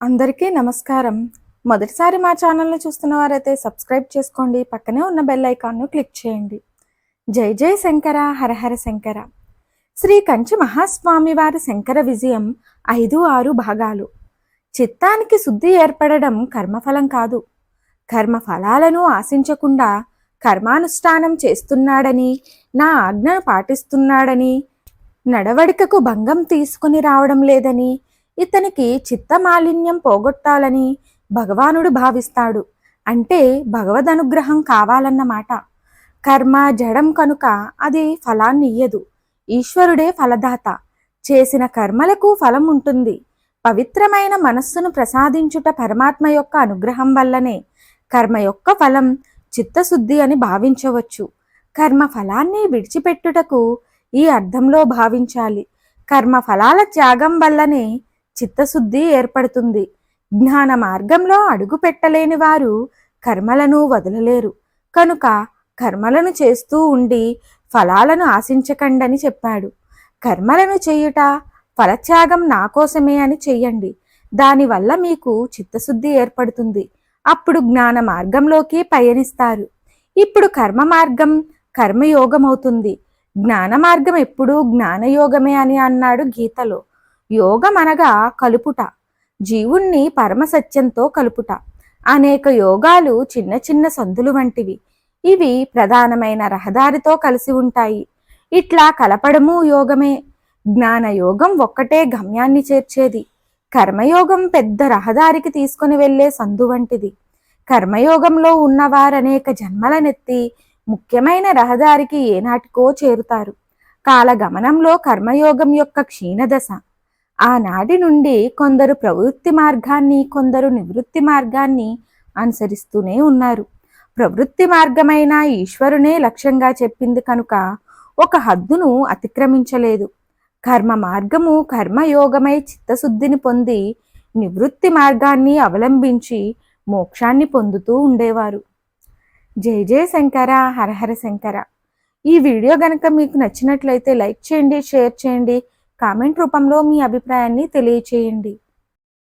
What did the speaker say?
అందరికీ నమస్కారం. మొదటిసారి మా ఛానల్ని చూస్తున్న వారైతే సబ్స్క్రైబ్ చేసుకోండి. పక్కనే ఉన్న బెల్ ఐకాన్ను క్లిక్ చేయండి. జై జై శంకర హరహర శంకర. శ్రీ కంచి మహాస్వామి వారి శంకర విజయం ఐదు ఆరు భాగాలు. చిత్తానికి శుద్ధి ఏర్పడడం కర్మఫలం కాదు. కర్మఫలాలను ఆశించకుండా కర్మానుష్ఠానం చేస్తున్నాడని నా ఆజ్ఞను పాటిస్తున్నాడని నడవడికకు భంగం తీసుకుని రావడం లేదని ఇతనికి చిత్తమాలిన్యం పోగొట్టాలని భగవానుడు భావిస్తాడు. అంటే భగవద్ అనుగ్రహం కావాలన్నమాట. కర్మ జడం కనుక అది ఫలాన్ని ఇయ్యదు. ఈశ్వరుడే ఫలదాత. చేసిన కర్మలకు ఫలం ఉంటుంది. పవిత్రమైన మనస్సును ప్రసాదించుట పరమాత్మ యొక్క అనుగ్రహం వల్లనే కర్మ యొక్క ఫలం చిత్తశుద్ధి అని భావించవచ్చు. కర్మ ఫలాన్ని విడిచిపెట్టుటకు ఈ అర్థంలో భావించాలి. కర్మ ఫలాల త్యాగం వల్లనే చిత్తశుద్ధి ఏర్పడుతుంది. జ్ఞాన మార్గంలో అడుగు పెట్టలేని వారు కర్మలను వదలలేరు. కనుక కర్మలను చేస్తూ ఉండి ఫలాలను ఆశించకండని చెప్పాడు. కర్మలను చేయుట ఫలత్యాగం నా కోసమే అని చెయ్యండి. దానివల్ల మీకు చిత్తశుద్ధి ఏర్పడుతుంది. అప్పుడు జ్ఞాన మార్గంలోకి పయనిస్తారు. ఇప్పుడు కర్మ మార్గం కర్మయోగం అవుతుంది జ్ఞాన మార్గం ఎప్పుడూ జ్ఞానయోగమే అని అన్నాడు గీతలో. యోగం అనగా కలుపుట జీవుణ్ణి పరమసత్యంతో కలుపుట. అనేక యోగాలు చిన్న చిన్న సందులు వంటివి. ఇవి ప్రధానమైన రహదారితో కలిసి ఉంటాయి. ఇట్లా కలపడము యోగమే. జ్ఞానయోగం ఒక్కటే గమ్యాన్ని చేర్చేది. కర్మయోగం పెద్ద రహదారికి తీసుకుని వెళ్ళే సందు వంటిది. కర్మయోగంలో ఉన్నవారనేక జన్మలనెత్తి ముఖ్యమైన రహదారికి ఏనాటికో చేరుతారు. కాలగమనంలో కర్మయోగం యొక్క క్షీణదశ. ఆనాటి నుండి కొందరు ప్రవృత్తి మార్గాన్ని కొందరు నివృత్తి మార్గాన్ని అనుసరిస్తూనే ఉన్నారు. ప్రవృత్తి మార్గమైన ఈశ్వరునే లక్ష్యంగా చెప్పింది కనుక ఒక హద్దును అతిక్రమించలేదు. కర్మ మార్గము కర్మయోగమై చిత్తశుద్ధిని పొంది నివృత్తి మార్గాన్ని అవలంబించి మోక్షాన్ని పొందుతూ ఉండేవారు. జై జయ శంకర హరహర శంకర. ఈ వీడియో గనక మీకు నచ్చినట్లయితే లైక్ చేయండి షేర్ చేయండి. కామెంట్ రూపంలో మీ అభిప్రాయాన్ని తెలియచేయండి.